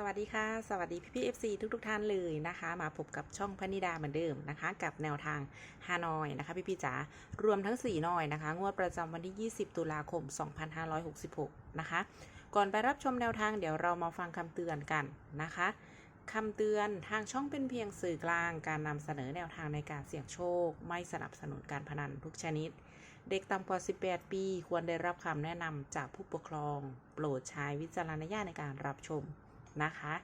สวัสดีค่ะ สวัสดีพี่พี่เอฟซีทุกทุกๆท่านเลยนะคะ มาพบกับช่องพนิดาเหมือนเดิมนะคะ กับแนวทางฮานอยนะคะ พี่พี่จ๋ารวมทั้ง 4 หน่อยนะคะ งวดประจำวันที่ 20 ตุลาคม 2566 นะคะ ก่อนไปรับชมแนวทางเดี๋ยวเรามาฟังคำเตือนกันนะคะคำเตือนทางช่องเป็นเพียงสื่อกลางการนำเสนอแนวทางในการเสี่ยงโชค ไม่สนับสนุนการพนันทุกชนิด เด็กต่ำกว่า 18 ปี ควรได้รับคำแนะนำจากผู้ปกครอง โปรดใช้วิจารณญาณในการรับชม นะคะ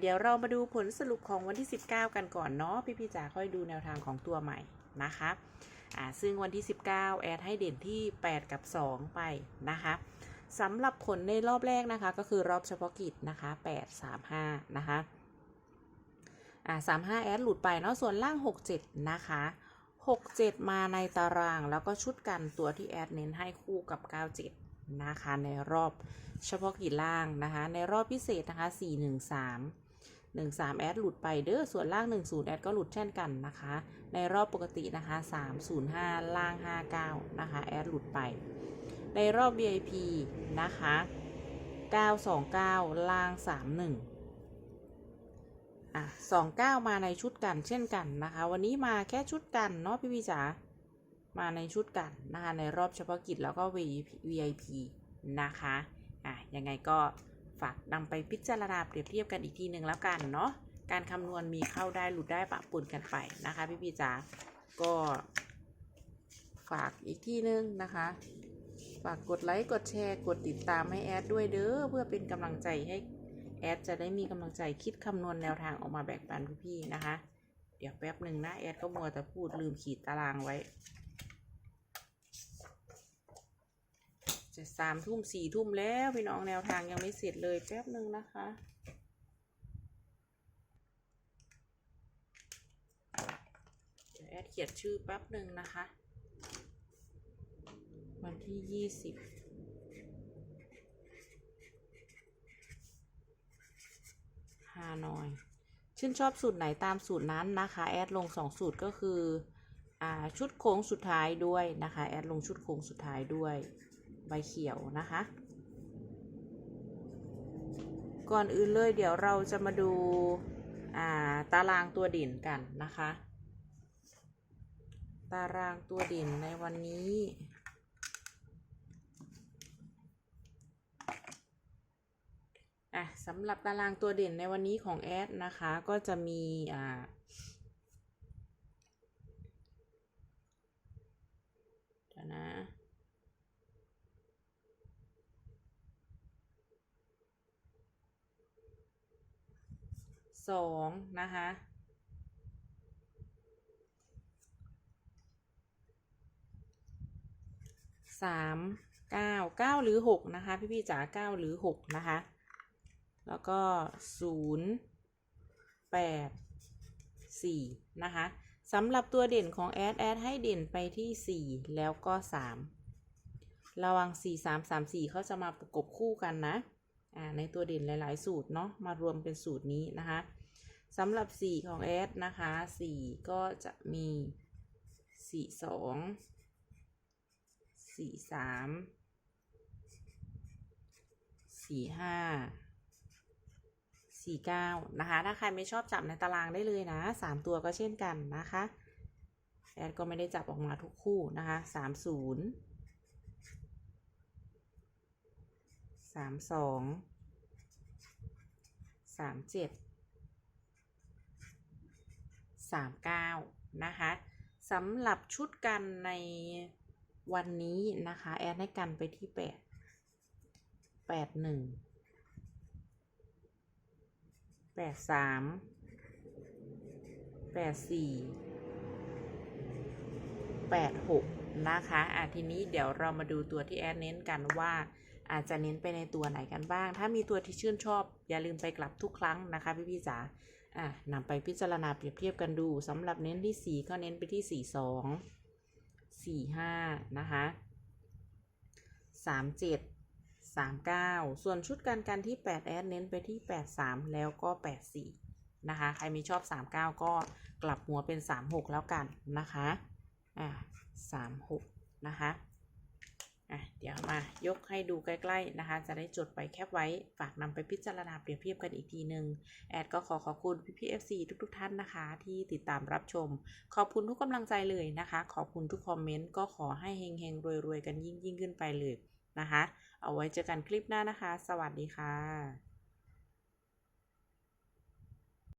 เดี๋ยวเรามาดูผลสรุปของวันที่ 19 กันก่อนเนาะพี่พี่ๆจ๋าค่อยดูแนวทางของตัวใหม่นะคะอ่าซึ่งวันที่ 19 แอดให้เด่นที่ 8 กับ 2 ไปนะคะสำหรับผลในรอบแรกนะคะ ก็คือรอบเฉพาะกิจนะคะ 8 3 5 นะคะอ่า35แอดหลุดไปเนาะส่วนล่าง 67 นะคะ 67 มาในตารางแล้วก็ชุดกันตัวที่แอดเน้นให้คู่กับ 97 นะคะในรอบเฉพาะกิจล่างนะคะ ในรอบพิเศษนะคะ 413 13 แอดหลุดไปเด้อส่วนล่าง 10 แอดก็หลุดเช่นกันนะคะ ในรอบปกตินะคะ 305 ล่าง 59 นะคะ แอดหลุดไป ในรอบ VIP นะคะ 929 ล่าง 31อะสองเก้ามาในชุดกันเช่นกันนะคะ วันนี้มาแค่ชุดกันเนาะพี่พี่จ๋า มาในชุดกันนะคะ ในรอบเฉพาะกิจแล้วก็ VIP นะคะ อะ ยังไงก็ฝากนำไปพิจารณาเปรียบเทียบกันอีกทีหนึ่งแล้วกันเนาะ การคำนวณมีเข้าได้หลุดได้ปะปนกันไปนะคะ พี่พี่จ๋า ก็ฝากอีกที่นึงนะคะ ฝากกดไลค์ กดแชร์ กดติดตามให้แอดด้วยเด้อ เพื่อเป็นกำลังใจให้แอดจะได้มีกำลังใจคิดคำนวณแนวทางออกมาแบ่งปันพี่ๆนะคะ เดี๋ยวแป๊บหนึ่งนะ แอดก็มัวแต่พูดลืมขีดตารางไว้ จะสามทุ่มสี่ทุ่มแล้วพี่น้องแนวทางยังไม่เสร็จเลยแป๊บหนึ่งนะคะ เดี๋ยวแอดเขียนชื่อแป๊บหนึ่งนะคะ วันที่ยี่สิบฮานอย ชื่นชอบสูตรไหนตามสูตรนั้นนะคะ แอดลงสองสูตรก็คืออ่าชุดโค้งสุดท้ายด้วยนะคะ แอดลงชุดโค้งสุดท้ายด้วย บเขียวนะคะ ก่อนอื่นเลยเดี๋ยวเราจะมาดูาตารางตัวเด่นกันนะคะ ตารางตัวเด่นในวันนี้ อะสำหรับตารางตัวเด่นในวันนี้ของแอดนะคะ ก็จะมีอ่าเดี๋ยวนะ สองนะคะสามเก้าเก้าหรือหกนะคะพี่พี่ๆจ๋าเก้าหรือหกนะคะแล้วก็ศูนย์แปดสี่นะคะสำหรับตัวเด่นของแอดแอดให้เด่นไปที่สี่แล้วก็สามระวังสี่สามสามสี่เขาจะมาประกบคู่กันนะ ในตัวเด่นหลาย ๆ สูตรเนาะมารวมเป็นสูตรนี้นะคะสำหรับ 4 ของแอดนะคะ 4 ก็จะมี 4 2 4 3 4 5 4 9 นะคะ ถ้าใครไม่ชอบจับในตารางได้เลยนะ 3 ตัวก็เช่นกันนะคะ แอดก็ไม่ได้จับออกมาทุกคู่นะคะ 30 สามสองสามเจ็ดสามเก้านะคะสำหรับชุดกันในวันนี้นะคะ แอดให้กันไปที่แปดแปดหนึ่งแปดสามแปดสี่แปดหกนะคะ อะทีนี้เดี๋ยวเรามาดูตัวที่แอดเน้นกันว่า อาจจะเน้นไปในตัวไหนกันบ้าง ถ้ามีตัวที่ชื่นชอบ อย่าลืมไปกลับทุกครั้งนะคะพี่พี่จ๋าอะนำไปพิจารณาเปรียบเทียบกันดูสำหรับเน้นที่สีก็เน้นไปที่สีสองสี่ห้านะคะสามเจ็ดสามเก้าส่วนชุดการกันที่แปดแอดเน้นไปที่แปดสามแล้วก็แปดสี่นะคะ ใครมีชอบสามเก้าก็กลับหัวเป็นสามหกแล้วกันนะคะ อ่าสามหกนะคะ อะเดี๋ยวมายกให้ดูใกล้ๆนะคะ จะได้จดไปแคปไว้ฝากนำไปพิจารณาเปรียบเทียบกันอีกทีหนึ่งแอดก็ขอขอบคุณพี่พีเอฟซีทุกๆท่านนะคะ ที่ติดตามรับชม ขอบคุณทุกกำลังใจเลยนะคะ ขอบคุณทุกคอมเมนต์ก็ขอให้เฮงๆรวยๆกันยิ่งๆขึ้นไปเลยนะคะ เอาไว้เจอกันคลิปหน้านะคะ สวัสดีค่ะ